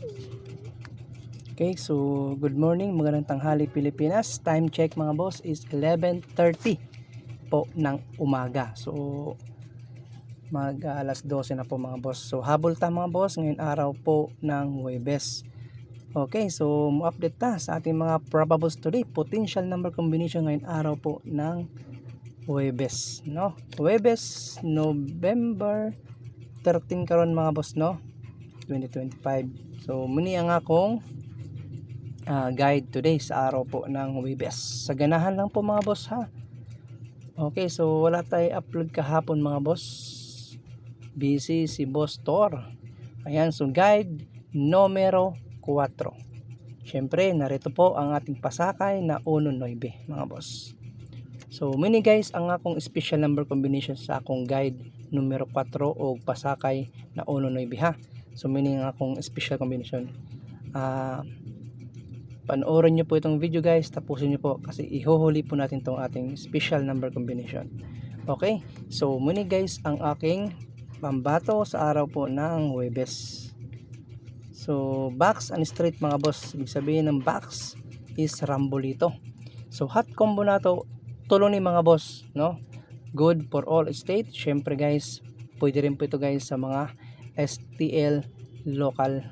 Okay, so good morning, magandang tanghali Pilipinas. Time check mga boss is 11.30 po ng umaga. So mag alas 12 na po mga boss. So habol ta mga boss ngayon araw po ng Huwebes. Okay, so mo-update ta sa ating mga probables today. Potential number combination ngayon araw po ng Huwebes, no? Huwebes, November 13 karon mga boss, no? 2025. So muni ang akong uh, guide today sa araw po ng Huwebes. Sa ganahan lang po mga boss ha. Okay, so wala tayo upload kahapon mga boss. Busy si Boss Tor. Ayan, so guide numero 4. Siyempre, narito po ang ating pasakay na 1-9 mga boss. So, mini guys, ang akong special number combination sa akong guide numero 4 o pasakay na 1-9 ha. So, mini ang akong special combination. Ah... Uh, panoorin nyo po itong video guys. Tapusin nyo po kasi ihuhuli po natin itong ating special number combination. Okay? So muni guys ang aking pambato sa araw po ng Webes. So box and straight mga boss. Ibig sabihin ng box is rambolito. So hot combo na to. Tulo ni mga boss no? Good for all state. Syempre guys pwede rin po ito guys sa mga STL local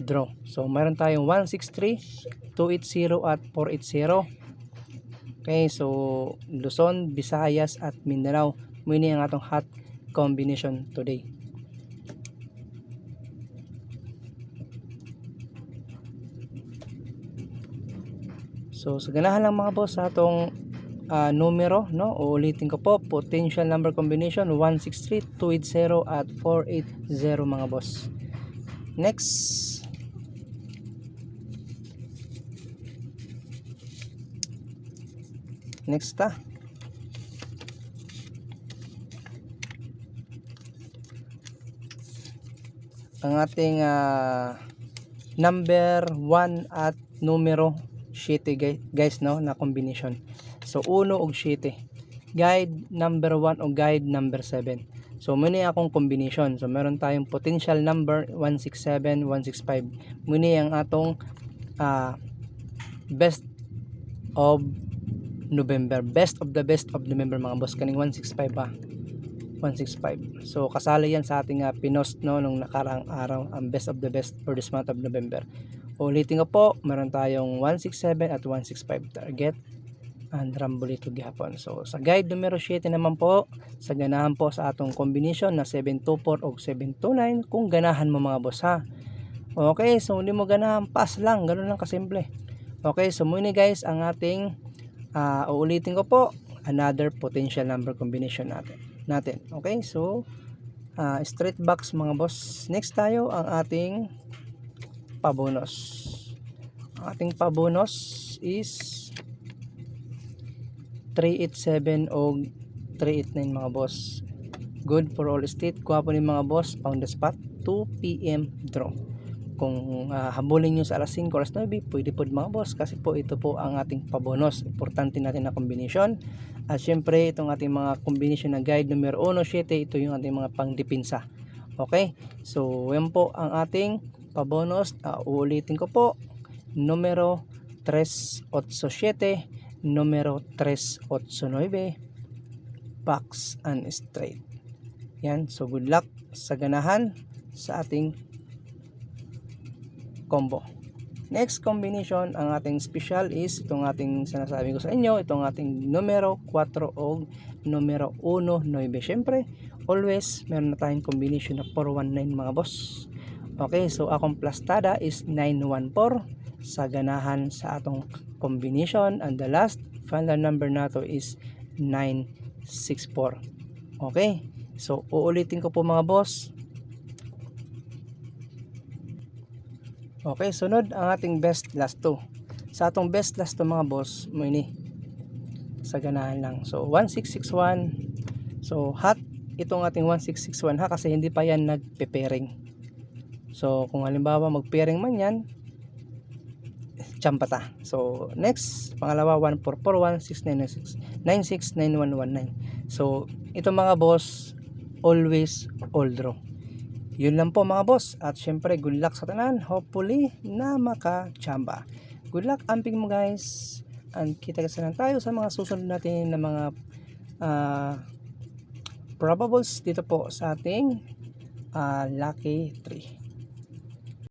draw. So, meron tayong 163, 280 at 480. Okay, so Luzon, Visayas at Mindanao. Muni ang atong hot combination today. So, sa ganahan lang mga boss sa atong uh, numero, no? Uulitin ko po, potential number combination 163, 280 at 480 mga boss. Next, next ta ang ating uh, number 1 at numero 7 guys, guys no na combination so 1 og 7 guide number 1 o guide number 7 so muni akong combination so meron tayong potential number 167 165 muni ang atong uh, best of November. Best of the best of November mga boss. Kaning 165 pa. 165. So kasali yan sa ating uh, pinost no nung nakarang araw ang best of the best for this month of November. Ulitin ko po, meron tayong 167 at 165 target and rambolito gihapon. So sa guide numero 7 naman po, sa ganahan po sa atong combination na 724 o 729 kung ganahan mo mga boss ha. Okay, so hindi mo ganahan, pass lang, ganun lang kasimple. Okay, so muna guys ang ating uh, uulitin ko po another potential number combination natin natin okay so uh, straight box mga boss next tayo ang ating pabonus ang ating pabonus is 387 o 389 mga boss. Good for all state. Kuha po ni mga boss. Pound the spot. 2 p.m. draw. Kung uh, habulin nyo sa alas 5 alas 9 pwede po mga boss kasi po ito po ang ating pabonos. Importante natin na combination at syempre itong ating mga combination na guide numero 1 7 ito yung ating mga pangdipinsa okay? So yan po ang ating pabonos uh, uulitin ko po numero 387 numero 389 box and straight yan so good luck sa ganahan sa ating combo. Next combination, ang ating special is itong ating sinasabi ko sa inyo, itong ating numero 4 o numero 1, 9. Siyempre, always meron na tayong combination na 419 mga boss. Okay, so akong plastada is 914 sa ganahan sa atong combination and the last final number nato is 964. Okay, so uulitin ko po mga boss, Okay, sunod ang ating best last 2. Sa atong best last 2 mga boss, mo ini. Sa ganahan lang. So 1661. So hot itong ating 1661 ha kasi hindi pa yan nagpe-pairing. So kung halimbawa mag-pairing man yan, champata. So next, pangalawa 1441696 969119. So ito mga boss, always all draw. Yun lang po mga boss. At syempre, good luck sa tanan. Hopefully, na makachamba. Good luck amping mo guys. And kita kasi lang tayo sa mga susunod natin na mga ah, probables dito po sa ating ah, lucky 3.